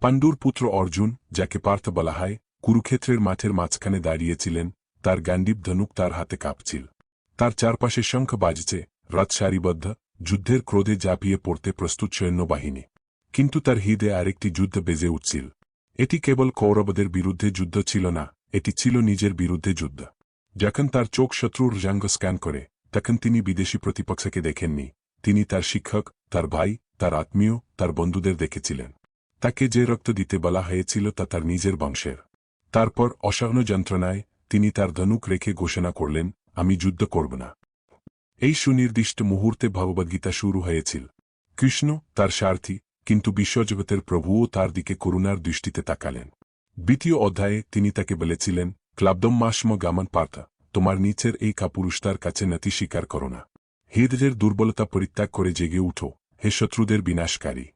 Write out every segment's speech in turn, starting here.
পাণ্ডুর পুত্র অর্জুন, যাকে পার্থ বলা হয়, কুরুক্ষেত্রের মাঠের মাঝখানে দাঁড়িয়েছিলেন, তার গান্ডীব ধনুক তার হাতে কাঁপছিল। তার চারপাশে শঙ্খ বাজছে, রথ সারিবদ্ধ, যুদ্ধের ক্রোধে ঝাঁপিয়ে পড়তে প্রস্তুত সৈন্যবাহিনী। কিন্তু তার হৃদে আরেকটি যুদ্ধ বেজে উঠছিল। এটি কেবল কৌরবদের বিরুদ্ধে যুদ্ধ ছিল না, এটি ছিল নিজের বিরুদ্ধে যুদ্ধ। যখন তার চোখ শত্রুর জাঙ্গ স্ক্যান করে, তখন তিনি বিদেশি প্রতিপক্ষকে দেখেননি। তিনি তার শিক্ষক, তার ভাই, তার আত্মীয়, তার বন্ধুদের দেখেছিলেন। তাকে যে রক্ত দিতে বলা হয়েছিল তা তার নিজের বংশের। তারপর অসহন যন্ত্রণায় তিনি তার ধনুক রেখে ঘোষণা করলেন, আমি যুদ্ধ করব না। এই সুনির্দিষ্ট মুহূর্তে ভগবদ্গীতা শুরু হয়েছিল। কৃষ্ণ তার স্বার্থী কিন্তু বিশ্বজগতের প্রভুও তার দিকে করুণার দৃষ্টিতে তাকালেন। দ্বিতীয় অধ্যায়ে তিনি তাকে বলেছিলেন ক্লাবদম মাসমা গামন পার্থা, তোমার নিচের এই কাপুরুষতার কাছে নতি স্বীকার করো না। হৃদয়ের দুর্বলতা পরিত্যাগ করে জেগে উঠো, হে শত্রুদের বিনাশকারী।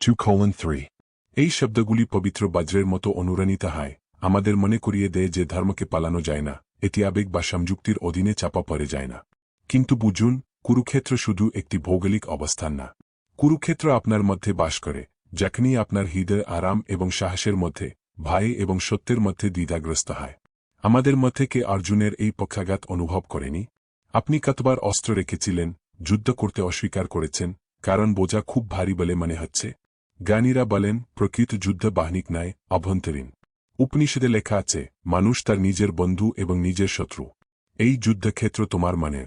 টু থ্রি এই শব্দগুলি পবিত্র বজ্রের মতো অনুরাণিত হয়। আমাদের মনে করিয়ে দেয় যে ধর্মকে পালানো যায় না, এটি আবেগ বা সংযুক্তির অধীনে চাপা পড়ে যায় না। কিন্তু বুঝুন, কুরুক্ষেত্র শুধু একটি ভৌগোলিক অবস্থান না। কুরুক্ষেত্র আপনার মধ্যে বাস করে, যখনই আপনার হৃদয় আরাম এবং সাহসের মধ্যে ভাই এবং সত্যের মধ্যে দ্বিধাগ্রস্ত হয়। আমাদের মধ্যে কে অর্জুনের এই পক্ষাঘাত অনুভব করেনি? আপনি কতবার অস্ত্র রেখেছিলেন, যুদ্ধ করতে অস্বীকার করেছেন, কারণ বোঝা খুব ভারী বলে মনে হচ্ছে? জ্ঞানীরা বলেন, প্রকৃত যুদ্ধ বাহিনীক নয় অভ্যন্তরীণ উপনিষদে লেখা আছে, মানুষ তার নিজের বন্ধু এবং নিজের শত্রু। এই যুদ্ধক্ষেত্র তোমার মানের।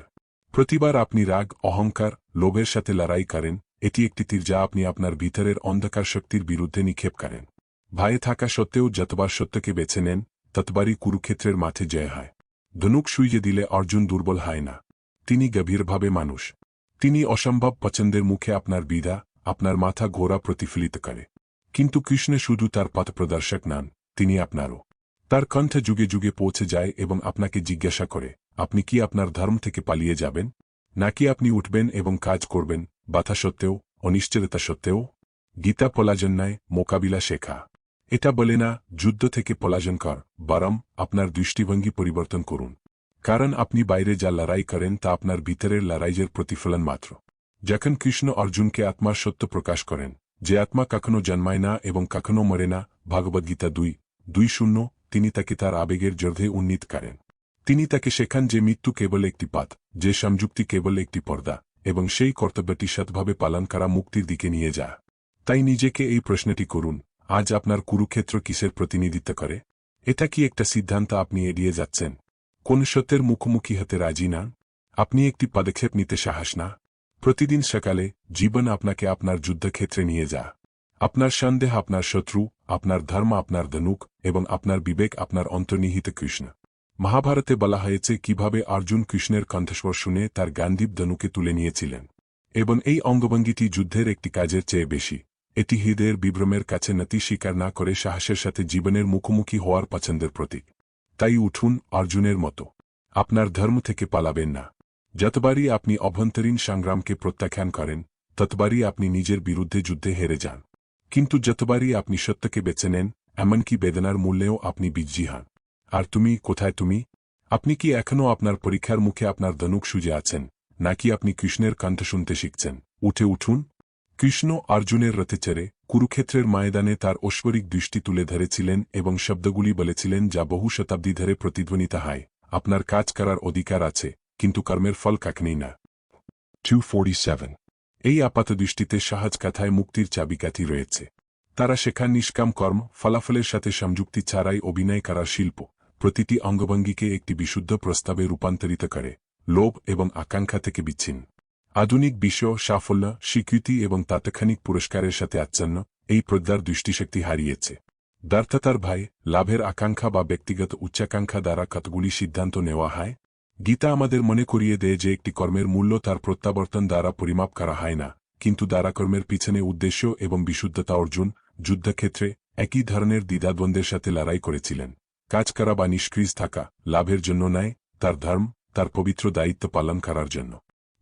প্রতিবার আপনি রাগ, অহংকার, লোভের সাথে লড়াই করেন, এটি একটি তীর যা আপনি আপনার ভিতরের অন্ধকার শক্তির বিরুদ্ধে নিক্ষেপ করেন। ভয়ে থাকা সত্ত্বেও যতবার সত্যকে বেছে নেন, ততবারই কুরুক্ষেত্রের মাঠে জয় হয়। ধনুক সুইজে দিলে অর্জুন দুর্বল হয় না। তিনি গভীরভাবে মানুষ। তিনি অসম্ভব পছন্দের মুখে আপনার বিধা আপনার মাথা ঘোরা প্রতিফলিত করে। কিন্তু কৃষ্ণ শুধু তার পথ প্রদর্শক নন, তিনি আপনারও। তার কণ্ঠ যুগে যুগে পৌঁছে যায় এবং আপনাকে জিজ্ঞাসা করে, আপনি কি আপনার ধর্ম থেকে পালিয়ে যাবেন? নাকি আপনি উঠবেন এবং কাজ করবেন, বাধা সত্ত্বেও, অনিশ্চয়তা সত্ত্বেও? গীতা পলাজন্যায় মোকাবিলা শেখা। এটা বলে না, যুদ্ধ থেকে পলাজন কর, বরং আপনার দৃষ্টিভঙ্গি পরিবর্তন করুন। কারণ আপনি বাইরে যা লড়াই করেন তা আপনার ভিতরের লড়াইয়ের প্রতিফলন মাত্র। যখন কৃষ্ণ অর্জুনকে আত্মার সত্য প্রকাশ করেন, যে আত্মা কখনো জন্মায় না এবং কখনো মরে না ভগবদ্গীতা দুই দুই শূন্য, তিনি তাকে তার আবেগের জর্ধে উন্নীত করেন। তিনি তাকে শেখান যে মৃত্যু কেবল একটি পাত, যে সংযুক্তি কেবল একটি পর্দা, এবং সেই কর্তব্যটি সৎভাবে পালন করা মুক্তির দিকে নিয়ে যা। তাই নিজেকে এই প্রশ্নটি করুন, আজ আপনার কুরুক্ষেত্র কিসের প্রতিনিধিত্ব করে? এটা কি একটা সিদ্ধান্ত আপনি এড়িয়ে যাচ্ছেন? কোন সত্যের মুখোমুখি হতে রাজি না? আপনি একটি পদক্ষেপ নিতে সাহস না? প্রতিদিন সকালে জীবন আপনাকে আপনার যুদ্ধক্ষেত্রে নিয়ে যা। আপনার সন্দেহ আপনার শত্রু, আপনার ধর্ম আপনার ধনুক এবং আপনার বিবেক আপনার অন্তর্নিহিত কৃষ্ণ। মহাভারতে বলা হয়েছে কীভাবে অর্জুন কৃষ্ণের কণ্ঠস্বর শুনে তার গান্ধীব ধনুকে তুলে নিয়েছিলেন। এবং এই অঙ্গভঙ্গিটি যুদ্ধের একটি কাজের চেয়ে বেশি। এটি হৃদয়ের বিভ্রমের কাছে নতি স্বীকার না করে সাহসের সাথে জীবনের মুখোমুখি হওয়ার পছন্দের প্রতীক। তাই উঠুন অর্জুনের মতো। আপনার ধর্ম থেকে পালাবেন না। যতবারই আপনি অভ্যন্তরীণ সংগ্রামকে প্রত্যাখ্যান করেন, ততবারই আপনি নিজের বিরুদ্ধে যুদ্ধে হেরে যান। কিন্তু যতবারই আপনি সত্যকে বেছে নেন, এমনকি বেদনার মূল্যেও আপনি বিজ্জি হন। আর তুমি, কোথায় তুমি? আপনি কি এখনও আপনার পরীক্ষার মুখে আপনার ধনুক সুজে আছেন, নাকি আপনি কৃষ্ণের কণ্ঠ শুনতে শিখছেন? উঠে উঠুন। কৃষ্ণ অর্জুনের রথে চেড়ে, কুরুক্ষেত্রের ময়দানে তার ঐশ্বরিক দৃষ্টি তুলে ধরেছিলেন এবং শব্দগুলি বলেছিলেন যা বহু শতাব্দী ধরে প্রতিধ্বনিত হয়। আপনার কাজ করার অধিকার আছে। কিন্তু কর্মের ফল কাকনেই না। 247 এই আপাত দৃষ্টিতে সহজ কথায় মুক্তির চাবিকাঠি রয়েছে। তারা শেখা নিষ্কাম কর্ম, ফলাফলের সাথে সংযুক্তি ছাড়াই অভিনয় করার শিল্প, প্রতিটি অঙ্গভঙ্গিকে একটি বিশুদ্ধ প্রস্তাবে রূপান্তরিত করে, লোভ এবং আকাঙ্ক্ষা থেকে বিচ্ছিন্ন। আধুনিক বিশ্ব সাফল্য, স্বীকৃতি এবং তাৎক্ষণিক পুরস্কারের সাথে আচ্ছন্ন, এই প্রজ্ঞার দৃষ্টিশক্তি হারিয়েছে। দার্থতার ভাই লাভের আকাঙ্ক্ষা বা ব্যক্তিগত উচ্চাকাঙ্ক্ষা দ্বারা কতগুলি সিদ্ধান্ত নেওয়া হয়? গীতা আমাদের মনে করিয়ে দেয় যে একটি কর্মের মূল্য তার প্রত্যাবর্তন দ্বারা পরিমাপ করা হয় না, কিন্তু দ্বারা কর্মের পিছনে উদ্দেশ্য এবং বিশুদ্ধতা অর্জুন, যুদ্ধক্ষেত্রে একই ধরনের দ্বিধাদ্বন্দ্বের সাথে লড়াই করেছিলেন। কাজ করা বা নিষ্ক্রিয় থাকা, লাভের জন্য নয় তার ধর্ম, তার পবিত্র দায়িত্ব পালন করার জন্য।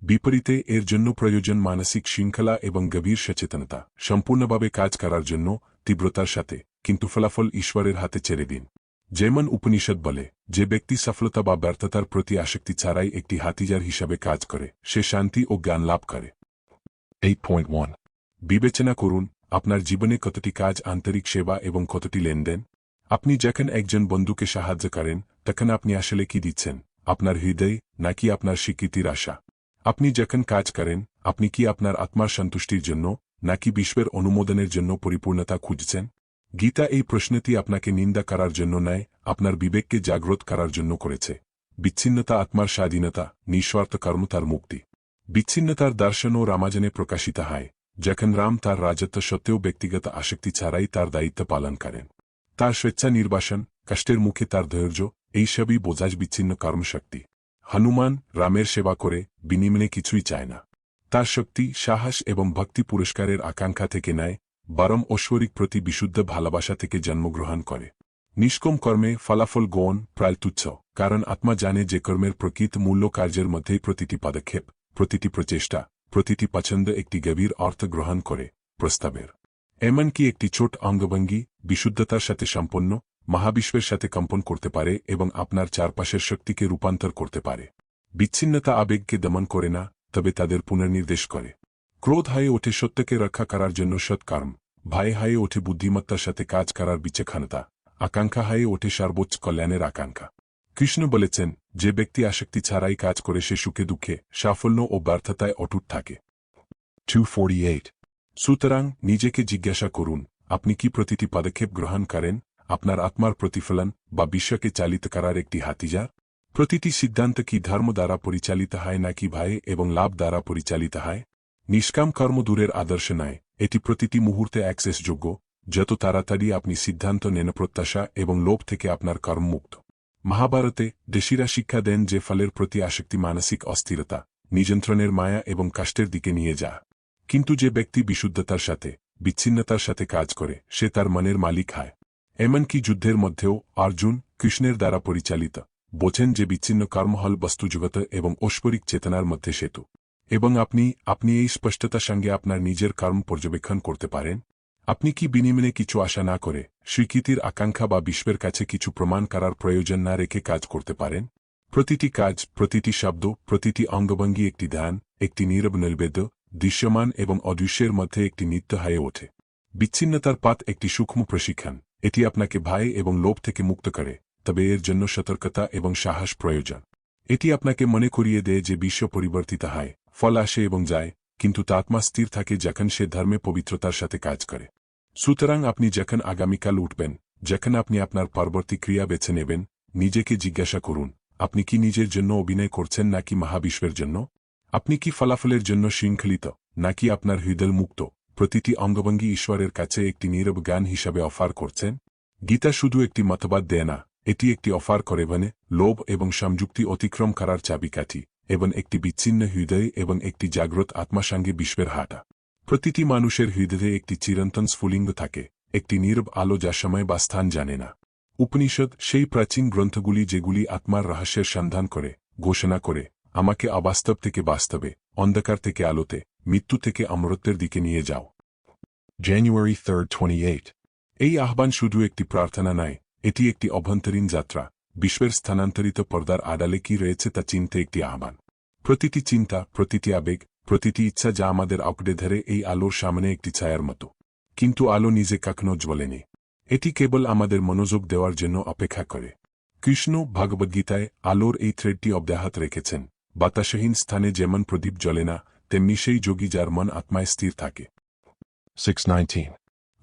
বিপরীতে, এর জন্য প্রয়োজন মানসিক শৃঙ্খলা এবং গভীর সচেতনতা। সম্পূর্ণভাবে কাজ করার জন্য, তীব্রতার সাথে, কিন্তু ফলাফল ঈশ্বরের হাতে ছেড়ে দিন। যেমন উপনিষদ বলে, যে ব্যক্তি সফলতা বা ব্যর্থতার প্রতি আসক্তি ছাড়াই একটি হাতিজার হিসাবে কাজ করে, সে শান্তি ও জ্ঞান লাভ করে। 8.1. বিবেচনা করুন, আপনার জীবনে কতটি কাজ আন্তরিক সেবা এবং কতটি লেনদেন? আপনি যখন একজন বন্ধুকে সাহায্য করেন, তখন আপনি আসলে কি দিচ্ছেন? আপনার হৃদয় নাকি আপনার স্বীকৃতির আশা? আপনি যখন কাজ করেন, আপনি কি আপনার আত্মার সন্তুষ্টির জন্য নাকি বিশ্বের অনুমোদনের জন্য পরিপূর্ণতা খুঁজছেন? গীতা এই প্রশ্নটি আপনাকে নিন্দা করার জন্য নয়, আপনার বিবেককে জাগ্রত করার জন্য করেছে। বিচ্ছিন্নতা আত্মার স্বাধীনতা, নিঃস্বার্থ কর্ম তার মুক্তি। বিচ্ছিন্নতার দর্শন ও রামাজনে প্রকাশিত হয়, যখন রাম তার রাজত্ব সত্ত্বেও ব্যক্তিগত আসক্তি ছাড়াই তার দায়িত্ব পালন করেন। তার স্বেচ্ছা নির্বাসন, কষ্টের মুখে তার ধৈর্য এইসবই বোঝাজ বিচ্ছিন্ন কর্মশক্তি। হনুমান রামের সেবা করে বিনিময়ে কিছুই চায় না। তার শক্তি, সাহস এবং ভক্তি পুরস্কারের আকাঙ্ক্ষা থেকে নেয় বরং ঐশ্বরিক প্রতি বিশুদ্ধ ভালোবাসা থেকে জন্মগ্রহণ করে। নিষ্কম কর্মে ফলাফল গৌণ প্রায় তুচ্ছ কারণ আত্মা জানে যে কর্মের প্রকৃত মূল্য কার্যের মধ্যেই প্রতিটি পদক্ষেপ, প্রতিটি প্রচেষ্টা, প্রতিটি পছন্দ একটি গভীর অর্থ গ্রহণ করে, প্রস্তাবের। এমনকি একটি ছোট অঙ্গভঙ্গি বিশুদ্ধতার সাথে সম্পন্ন, মহাবিশ্বের সাথে কম্পন করতে পারে এবং আপনার চারপাশের শক্তিকে রূপান্তর করতে পারে। বিচ্ছিন্নতা আবেগকে দমন করে না, তবে তাদের পুনর্নির্দেশ করে। ক্রোধ হয়ে ওঠে সত্যকে রক্ষা করার জন্য সৎকর্ম, ভয় হয়ে ওঠে বুদ্ধিমত্তার সাথে কাজ করার বিচক্ষণতা, আকাঙ্ক্ষা হয়ে ওঠে সর্বোচ্চ কল্যাণের আকাঙ্ক্ষা। কৃষ্ণ বলেছেন, যে ব্যক্তি আসক্তি ছাড়াই কাজ করে সে সুখে দুঃখে, সাফল্য ও ব্যর্থতায় অটুট থাকে। 248. সুতরাং, নিজেকে জিজ্ঞাসা করুন, আপনি কি প্রতিটি পদক্ষেপ গ্রহণ করেন? আপনার আত্মার প্রতিফলন বা বিশ্বকে চালিত করার একটি হাতিজার? প্রতিটি সিদ্ধান্ত কি ধর্ম দ্বারা পরিচালিত হয় নাকি ভয়ে এবং লাভ দ্বারা পরিচালিত হয়? নিষ্কাম কর্ম দূরের আদর্শ নয় এটি প্রতিটি মুহূর্তে অ্যাক্সেসযোগ্য যত তাড়াতাড়ি আপনি সিদ্ধান্ত নেন প্রত্যাশা এবং লোভ থেকে আপনার কর্মমুক্ত মহাভারতে দেশিরা শিক্ষা দেন যে ফলের প্রতি আসক্তি মানসিক অস্থিরতা, নিযন্ত্রণের মায়া এবং কাষ্টের দিকে নিয়ে যা। কিন্তু যে ব্যক্তি বিশুদ্ধতার সাথে, বিচ্ছিন্নতার সাথে কাজ করে, সে তার মনের মালিক হয়। এমনকি যুদ্ধের মধ্যেও অর্জুন কৃষ্ণের দ্বারা পরিচালিত, বোঝেন যে বিচ্ছিন্ন কর্ম হল বস্তুজগত এবং ঐশ্বরিক চেতনার মধ্যে সেতু। এবং আপনি আপনি এই স্পষ্টতার সঙ্গে আপনার নিজের কর্ম পর্যবেক্ষণ করতে পারেন? আপনি কি বিনিময়ে কিছু আশা না করে স্বীকৃতির আকাঙ্ক্ষা বা বিশ্বের কাছে কিছু প্রমাণ করার প্রয়োজন না রেখে কাজ করতে পারেন? প্রতিটি কাজ, প্রতিটি শব্দ, প্রতিটি অঙ্গভঙ্গি একটি ধ্যান, একটি নীরব নৈবেদ্য, দৃশ্যমান এবং অদৃশ্যের মধ্যে একটি নিত্য হয়ে ওঠে। বিচ্ছিন্নতার পাত একটি সূক্ষ্ম প্রশিক্ষণ। এটি আপনাকে ভয় এবং লোভ থেকে মুক্ত করে, তবে এর জন্য সতর্কতা এবং সাহস প্রয়োজন। এটি আপনাকে মনে করিয়ে দেয় যে বিশ্ব পরিবর্তিত হয়। ফল আসে এবং যায়, কিন্তু তাত্মা স্থির থাকে যখন সে ধর্মে পবিত্রতার সাথে কাজ করে। সুতরাং আপনি যখন আগামীকাল উঠবেন, যখন আপনি আপনার পরবর্তী ক্রিয়া বেছে নেবেন, নিজেকে জিজ্ঞাসা করুন, আপনি কি নিজের জন্য অভিনয় করছেন নাকি মহাবিশ্বের জন্য? আপনি কি ফলাফলের জন্য শৃঙ্খলিত, নাকি আপনার হৃদয় মুক্ত, প্রতিটি অঙ্গভঙ্গি ঈশ্বরের কাছে একটি নীরব জ্ঞান হিসাবে অফার করছেন? গীতা শুধু একটি মতবাদ দেয় না, এটি একটি অফার করে মানে লোভ এবং সংযুক্তি অতিক্রম করার চাবিকাঠি। এবং একটি বিচ্ছিন্ন হৃদয় এবং একটি জাগ্রত আত্মা সঙ্গে বিশ্বের হাঁটা। প্রতিটি মানুষের হৃদয়ে একটি চিরন্তন স্ফুলিঙ্গ থাকে একটি নীরব আলো যা সময় বা স্থান জানে না। উপনিষদ সেই প্রাচীন গ্রন্থগুলি যেগুলি আত্মার রহস্যের সন্ধান করে ঘোষণা করে আমাকে অবাস্তব থেকে বাস্তবে অন্ধকার থেকে আলোতে মৃত্যু থেকে অমরত্বের দিকে নিয়ে যাও। জানুয়ারি 3, 28. এই আহ্বান শুধু একটি প্রার্থনা নয় এটি একটি অভ্যন্তরীণ যাত্রা। বিশ্বের স্থানান্তরিত পর্দার আড়ালে কি রয়েছে তা চিনতে একটি আহ্বান। প্রতিটি চিন্তা প্রতিটি আবেগ প্রতিটি ইচ্ছা যা আমাদের আঁকড়ে ধরে এই আলোর সামনে একটি ছায়ার মতো। কিন্তু আলো নিজে কখনো জ্বলেনি এটি কেবল আমাদের মনোযোগ দেওয়ার জন্য অপেক্ষা করে। কৃষ্ণ ভগবদ্গীতায় আলোর এই থ্রেডটি অব্যাহত রেখেছেন। বাতাসহীন স্থানে যেমন প্রদীপ জ্বলে না তেমনি সেই যোগী যার মন আত্মায় স্থির থাকে। 619.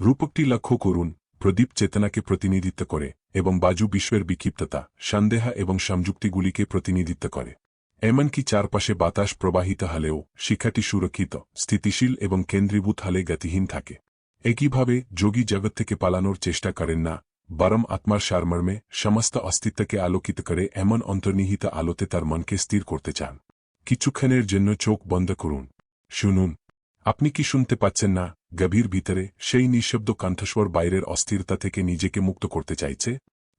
রূপকটি লক্ষ্য করুন প্রদীপ চেতনাকে প্রতিনিধিত্ব করে। এবং বাজু বিশ্বের বিক্ষিপ্ততা, সন্দেহ এবং সংযুক্তিগুলিকে প্রতিনিধিত্ব করে। এমনকি চারপাশে বাতাস প্রবাহিত হলেও শিক্ষাটি সুরক্ষিত, স্থিতিশীল এবং কেন্দ্রীভূত হলে গতিহীন থাকে। একইভাবে যোগী জগৎ থেকে পালানোর চেষ্টা করেন না, বরং আত্মার সারমর্মে সমস্ত অস্তিত্বকে আলোকিত করে এমন অন্তর্নিহিত আলোতে তার মনকে স্থির করতে চান। কিছুক্ষণের জন্য চোখ বন্ধ করুন। শুনুন। আপনি কি শুনতে পাচ্ছেন না? গভীর ভিতরে সেই নিঃশব্দ কণ্ঠস্বর বাইরের অস্থিরতা থেকে নিজেকে মুক্ত করতে চাইছে,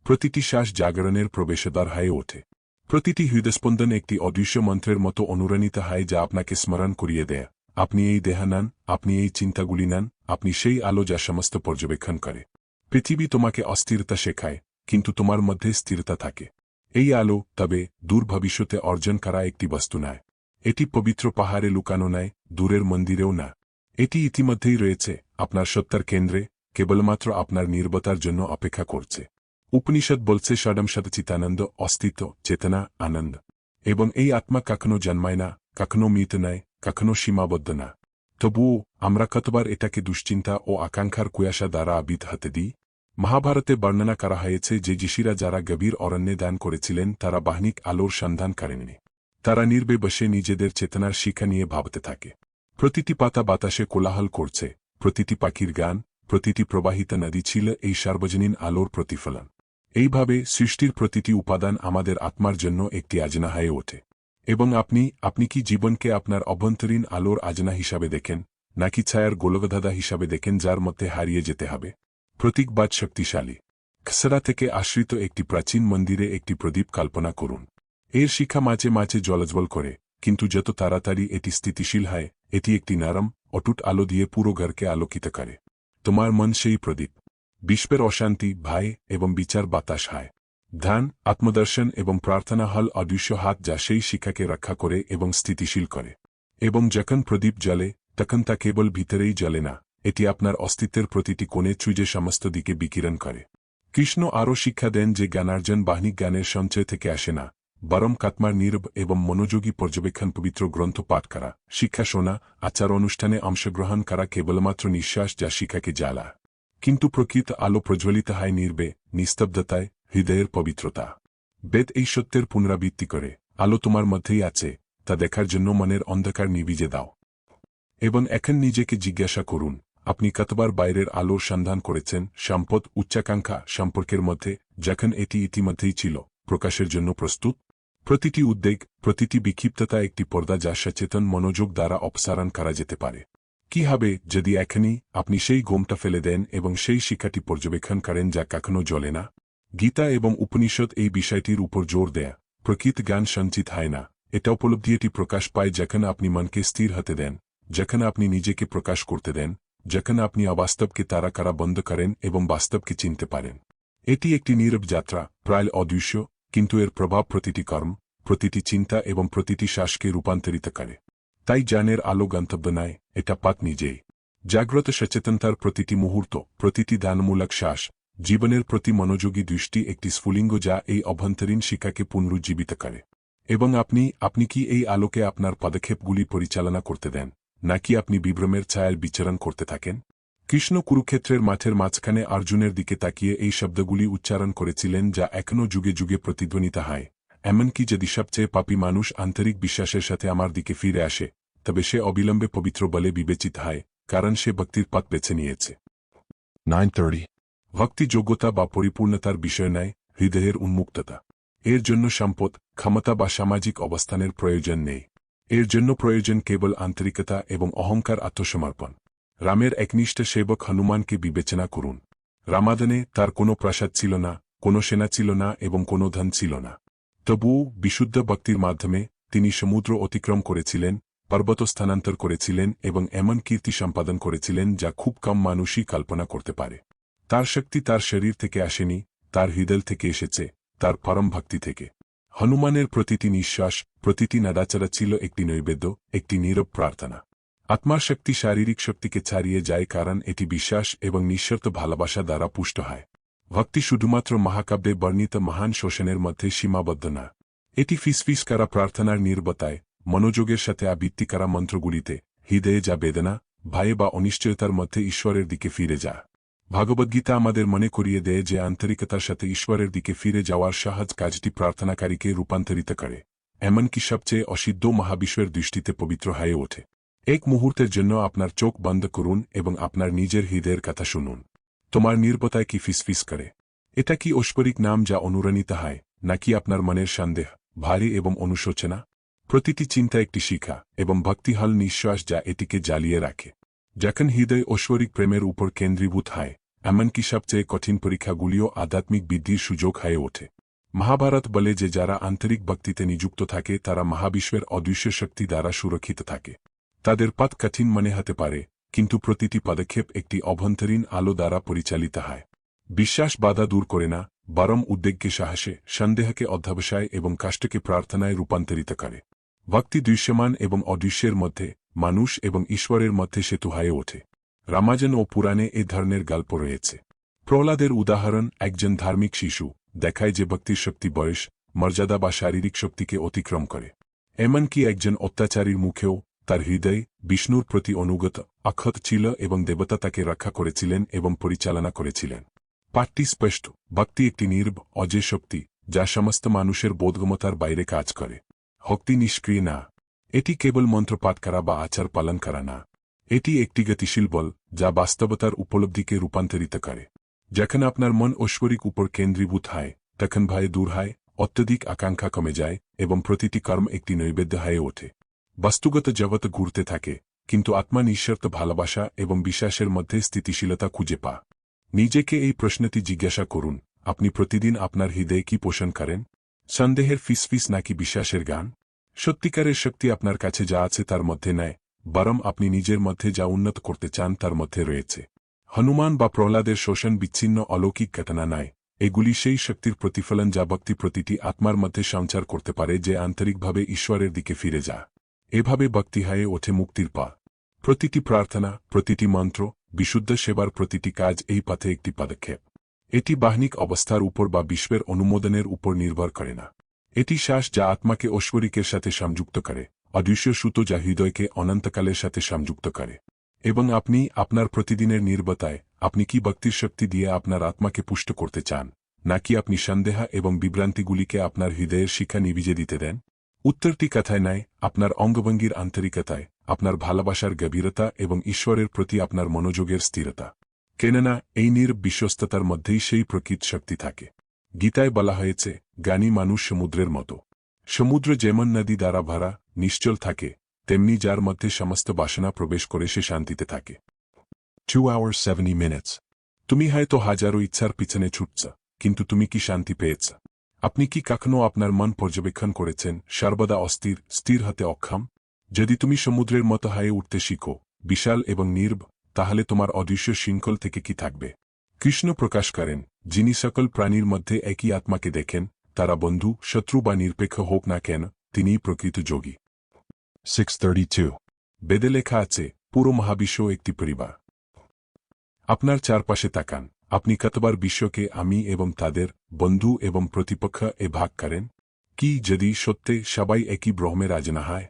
প্রতিটি শ্বাস জাগরণের প্রবেশদ্বার হয়ে ওঠে। প্রতিটি হৃদস্পন্দন একটি অদৃশ্য মন্ত্রের মতো অনুরণিত হয় যা আপনাকে স্মরণ করিয়ে দেয়। আপনি এই দেহা নান, আপনি এই চিন্তাগুলি নেন, আপনি সেই আলো যা সমস্ত পর্যবেক্ষণ করে। পৃথিবী তোমাকে অস্থিরতা শেখায়, কিন্তু তোমার মধ্যে স্থিরতা থাকে। এই আলো তবে দূর ভবিষ্যতে অর্জন করা একটি বস্তু নয়। এটি পবিত্র পাহাড়ে লুকানো নয়, দূরের মন্দিরেও না। এটি ইতিমধ্যেই রয়েছে, আপনার সত্তার কেন্দ্রে, কেবলমাত্র আপনার নির্বতার জন্য অপেক্ষা করছে। উপনিষদ বলছে সডম সতচিতানন্দ অস্তিত্ব, চেতনা, আনন্দ। এবং এই আত্মা কখনো জন্মায় না, কখনো মৃত নয়, কখনো সীমাবদ্ধ না। তবুও, আমরা কতবার এটাকে দুশ্চিন্তা ও আকাঙ্ক্ষার কুয়াশা দ্বারা আবিদ হাতে দিই? মহাভারতে বর্ণনা করা হয়েছে যে ঋষিরা যারা গভীর অরণ্যে দান করেছিলেন, তারা বাহনিক আলোর সন্ধান করেননি। তারা নির্বে বসে নিজেদের চেতনার শিক্ষা নিয়ে ভাবতে থাকে। প্রতিটি পাতা বাতাসে কোলাহল করছে, প্রতিটি পাখির গান, প্রতিটি প্রবাহিত নদী ছিল এই সার্বজনীন আলোর প্রতিফলন। এইভাবে সৃষ্টির প্রতিটি উপাদান আমাদের আত্মার জন্য একটি আজনা হয়ে ওঠে। এবং আপনি আপনি কি জীবনকে আপনার অভ্যন্তরীণ আলোর আজনা হিসাবে দেখেন, নাকি ছায়ার গোলগধাদা হিসাবে দেখেন যার মধ্যে হারিয়ে যেতে হবে? প্রতীকবাদ শক্তিশালী। খসরা থেকে আশ্রিত একটি প্রাচীন মন্দিরে একটি প্রদীপ কল্পনা করুন। এর শিক্ষা মাঝে মাঝে জলজ্বল করে, কিন্তু যত তাড়াতাড়ি এটি স্থিতিশীল হয় এটি একটি নরম, অটুট আলো দিয়ে পুরো ঘরকে আলোকিত করে। তোমার মন সেই প্রদীপ। বিশ্বের অশান্তি, ভয় এবং বিচার বাতাস হয়। ধ্যান, আত্মদর্শন এবং প্রার্থনা হল অদৃশ্য হাত যা সেই শিক্ষাকে রক্ষা করে এবং স্থিতিশীল করে। এবং যখন প্রদীপ জ্বলে, তখন তা কেবল ভিতরেই জ্বলে না, এটি আপনার অস্তিত্বের প্রতিটি কোণে চুজে সমস্ত দিকে বিকিরণ করে। কৃষ্ণ আরও শিক্ষা দেন যে জ্ঞানার্জন বাহিনী জ্ঞানের সঞ্চয় থেকে আসে না বরং কাতমার নীরব এবং মনোযোগী পর্যবেক্ষণ পবিত্র গ্রন্থ পাঠ করা, শিক্ষা শোনা, আচার অনুষ্ঠানে অংশগ্রহণ করা কেবলমাত্র নিঃশ্বাস যা শিক্ষাকে জ্বালা। কিন্তু প্রকৃত আলো প্রজ্বলিত হয় নির্বে, নিস্তব্ধতায়, হৃদয়ের পবিত্রতা। বেদ এই সত্যের পুনরাবৃত্তি করে, আলো তোমার মধ্যেই আছে, তা দেখার জন্য মনের অন্ধকার নিবিজে দাও। এবং এখন নিজেকে জিজ্ঞাসা করুন, আপনি কতবার বাইরের আলোর সন্ধান করেছেন, সম্পদ উচ্চাকাঙ্ক্ষা সম্পর্কের মধ্যে, যখন এটি ইতিমধ্যেই ছিল, প্রকাশের জন্য প্রস্তুত? প্রতিটি উদ্বেগ, প্রতিটি বিক্ষিপ্ততা একটি পর্দা যা সচেতন মনোযোগ দ্বারা অপসারণ করা যেতে পারে। কি হবে যদি এখনই আপনি সেই গোমটা ফেলে দেন এবং সেই শিক্ষাটি পর্যবেক্ষণ করেন যা কখনো জ্বলে না? গীতা এবং উপনিষদ এই বিষয়টির উপর জোর দেয়া। প্রকৃত জ্ঞান সঞ্চিত হয় না। এটা উপলব্ধি এটি প্রকাশ পায় যখন আপনি মনকে স্থির হতে দেন, যখন আপনি নিজেকে প্রকাশ করতে দেন, যখন আপনি অবাস্তবকে তারা করা বন্ধ করেন এবং বাস্তবকে চিনতে পারেন। এটি একটি নীরব যাত্রা, প্রায় অদৃশ্য কিন্তু এর প্রভাব প্রতিটি কর্ম, প্রতিটি চিন্তা এবং প্রতিটি শ্বাসকে রূপান্তরিত করে। তাই জ্ঞানের আলো গন্তব্য নয় এটা পাত নিজেই। জাগ্রত সচেতনতার প্রতিটি মুহূর্ত, প্রতিটি দানমূলক শ্বাস, জীবনের প্রতি মনোযোগী দৃষ্টি একটি স্ফুলিঙ্গ যা এই অভ্যন্তরীণ শিক্ষাকে পুনরুজ্জীবিত করে। এবং আপনি আপনি কি এই আলোকে আপনার পদক্ষেপগুলি পরিচালনা করতে দেন, নাকি আপনি বিভ্রমের ছায়ায় বিচরণ করতে থাকেন? কৃষ্ণ কুরুক্ষেত্রের মাঠের মাঝখানে অর্জুনের দিকে তাকিয়ে এই শব্দগুলি উচ্চারণ করেছিলেন যা এখনও যুগে যুগে প্রতিধ্বনিত হয়। এমনকি যদি সবচেয়ে পাপী মানুষ আন্তরিক বিশ্বাসের সাথে আমার দিকে ফিরে আসে তবে সে অবিলম্বে পবিত্র বলে বিবেচিত হয় কারণ সে ভক্তির পথ বেছে নিয়েছে। 930. ভক্তি যোগ্যতা বা পরিপূর্ণতার বিষয় নয় হৃদয়ের উন্মুক্ততা। এর জন্য সম্পদ ক্ষমতা বা সামাজিক অবস্থানের প্রয়োজন নেই। এর জন্য প্রয়োজন কেবল আন্তরিকতা এবং অহংকার আত্মসমর্পণ। রামের একনিষ্ঠ সেবক হনুমানকে বিবেচনা করুন। রামাদানে তার কোনো প্রাসাদ ছিল না, কোনো সেনা ছিল না এবং কোনো ধন ছিল না। তবুও বিশুদ্ধ ভক্তির মাধ্যমে তিনি সমুদ্র অতিক্রম করেছিলেন, পর্বত স্থানান্তর করেছিলেন এবং এমন কীর্তি সম্পাদন করেছিলেন যা খুব কম মানুষই কল্পনা করতে পারে। তার শক্তি তার শরীর থেকে আসেনি, তার হৃদয় থেকে এসেছে, তার পরম ভক্তি থেকে। হনুমানের প্রতিটি নিঃশ্বাস, প্রতিটি নাড়াচাড়া ছিল একটি নৈবেদ্য, একটি নীরব প্রার্থনা। আত্মার শক্তি শারীরিক শক্তিকে ছাড়িয়ে যায় কারণ এটি বিশ্বাস এবং নিঃশর্ত ভালোবাসা দ্বারা পুষ্ট হয়। ভক্তি শুধুমাত্র মহাকাব্যে বর্ণিত মহান শোষণের মধ্যে সীমাবদ্ধ না। এটি ফিসফিস করা প্রার্থনার নির্বতায়, মনোযোগের সাথে আবৃত্তি করা মন্ত্রগুলিতে, হৃদয়ে যা বেদনা, ভয়ে বা অনিশ্চয়তার মধ্যে ঈশ্বরের দিকে ফিরে যা। ভাগবদ্গীতা আমাদের মনে করিয়ে দেয় যে আন্তরিকতার সাথে ঈশ্বরের দিকে ফিরে যাওয়ার সহজ কাজটি প্রার্থনাকারীকে রূপান্তরিত করে। এমনকি সবচেয়ে অসিদ্ধ মহাবিশ্বের দৃষ্টিতে পবিত্র হয়ে ওঠে। এক মুহূর্তের জন্য আপনার চোখ বন্ধ করুন এবং আপনার নিজের হৃদয়ের কথা শুনুন। তোমার নির্বতায় কি ফিসফিস করে? এটা কি ঐশ্বরিক নাম যা অনুরণিত হয়, নাকি আপনার মনের সন্দেহ, ভারী এবং অনুশোচনা? প্রতিটি চিন্তা একটি শিখা এবং ভক্তি হল নিঃশ্বাস যা এটিকে জ্বালিয়ে রাখে। যখন হৃদয় ঐশ্বরিক প্রেমের উপর কেন্দ্রীভূত হয়, এমনকি সবচেয়ে কঠিন পরীক্ষাগুলিও আধ্যাত্মিক বৃদ্ধির সুযোগ হয়ে ওঠে। মহাভারত বলে যে যারা আন্তরিক ভক্তিতে নিযুক্ত থাকে, তারা মহাবিশ্বের অদৃশ্য শক্তি দ্বারা সুরক্ষিত থাকে। তাদের পথ কঠিন মনে হতে পারে, কিন্তু প্রতিটি পদক্ষেপ একটি অভ্যন্তরীণ আলো দ্বারা পরিচালিত হয়। বিশ্বাস বাধা দূর করে না, বরং উদ্বেগকে সাহসে, সন্দেহকে অধ্যাবসায় এবং কাষ্টকে প্রার্থনায় রূপান্তরিত করে। ভক্তি দৃশ্যমান এবং অদৃশ্যের মধ্যে, মানুষ এবং ঈশ্বরের মধ্যে সেতু হয়ে ওঠে। রামায়ণ ও পুরাণে এ ধরনের গল্প রয়েছে। প্রহ্লাদের উদাহরণ, একজন ধার্মিক শিশু, দেখায় যে ভক্তির শক্তি বয়স, মর্যাদা বা শারীরিক শক্তিকে অতিক্রম করে। এমনকি একজন অত্যাচারীর মুখেও তার হৃদয় বিষ্ণুর প্রতি অনুগত অক্ষত ছিল এবং দেবতা তাকে রক্ষা করেছিলেন এবং পরিচালনা করেছিলেন। পাঠটি স্পষ্ট, ভক্তি একটি নির্ভ অজে শক্তি, যা সমস্ত মানুষের বোধগমতার বাইরে কাজ করে। ভক্তি নিষ্ক্রিয় না। এটি কেবল মন্ত্রপাঠ করা বা আচার পালন করা না। এটি একটি গতিশীল বল, যা বাস্তবতার উপলব্ধিকে রূপান্তরিত করে। যখন আপনার মন ঐশ্বরিক উপর কেন্দ্রীভূত হয়, তখন ভয়ে দূর হয়, অত্যধিক আকাঙ্ক্ষা কমে যায় এবং প্রতিটি কর্ম একটি নৈবেদ্য হয়ে ওঠে। বস্তুগত জগৎ ঘুরতে থাকে, কিন্তু আত্মা নিঃশর্ত ভালোবাসা এবং বিশ্বাসের মধ্যে স্থিতিশীলতা খুঁজে পা। নিজেকে এই প্রশ্নটি জিজ্ঞাসা করুন, আপনি প্রতিদিন আপনার হৃদয়ে কি পোষণ করেন? সন্দেহের ফিসফিস নাকি বিশ্বাসের গান? সত্যিকারের শক্তি আপনার কাছে যা আছে তার মধ্যে নেয়, বরং আপনি নিজের মধ্যে যা উন্নত করতে চান তার মধ্যে রয়েছে। হনুমান বা প্রহ্লাদের শোষণ বিচ্ছিন্ন অলৌকিক ঘটনা নয়, এগুলি সেই শক্তির প্রতিফলন যা ভক্তি প্রতিটি আত্মার মধ্যে সঞ্চার করতে পারে যে আন্তরিকভাবে ঈশ্বরের দিকে ফিরে যা। এভাবে ভক্তি ওঠে মুক্তির পা। প্রতিটি প্রার্থনা, প্রতিটি মন্ত্র, বিশুদ্ধ সেবার প্রতিটি কাজ এই পথে একটি পদক্ষেপ। এটি বাহ্নিক অবস্থার উপর বা বিশ্বের অনুমোদনের উপর নির্ভর করে না। এটি শ্বাস যা আত্মাকে ঐশ্বরিকের সাথে সংযুক্ত করে অদৃশ্য সুতো যা হৃদয়কে অনন্তকালের সাথে সংযুক্ত করে। এবং আপনি আপনার প্রতিদিনের নির্বতায় আপনি কি ভক্তির শক্তি দিয়ে আপনার আত্মাকে পুষ্ট করতে চান, নাকি আপনি সন্দেহা এবং বিভ্রান্তিগুলিকে আপনার হৃদয়ের শিক্ষা নিবিজে দিতে দেন? উত্তরটি কথায় নাই আপনার অঙ্গভঙ্গির আন্তরিকতায়, আপনার ভালোবাসার গভীরতা এবং ঈশ্বরের প্রতি আপনার মনোযোগের স্থিরতা। কেননা, এই নির বিশ্বস্ততার মধ্যেই সেই প্রকৃত শক্তি থাকে। গীতায় বলা হয়েছে, জ্ঞানী মানুষ সমুদ্রের মতো। সমুদ্র যেমন নদী দ্বারা ভরা, নিশ্চল থাকে, তেমনি যার মধ্যে সমস্ত বাসনা প্রবেশ করে সে শান্তিতে থাকে। 2 hours 70 minutes. তুমি হয়তো হাজারো ইচ্ছার পিছনে ছুটছ, কিন্তু তুমি কি শান্তি পেয়েছ? আপনি কি কখনো আপনার মন পর্যবেক্ষণ করেছেন সর্বদা অস্থির স্থির হতে অক্ষম? যদি তুমি সমুদ্রের মতো হায়ে উঠতে শিখো বিশাল এবং নির্ভ তাহলে তোমার অদৃশ্য শৃঙ্খল থেকে কি থাকবে? কৃষ্ণ প্রকাশ করেন যিনি সকল প্রাণীর মধ্যে একই আত্মাকে দেখেন তারা বন্ধু শত্রু বা নিরপেক্ষ হোক না কেন তিনিই প্রকৃত যোগী। 632. বেদে লেখা আছে পুরো মহাবিশ্ব একটি পরিবার। আপনার চারপাশে তাকান। আপনি কতবার বিশ্বকে আমি এবং তাদের বন্ধু এবং প্রতিপক্ষ এ ভাগ করেন? কি যদি সত্যে সবাই একই ব্রহ্মে রাজনা হয়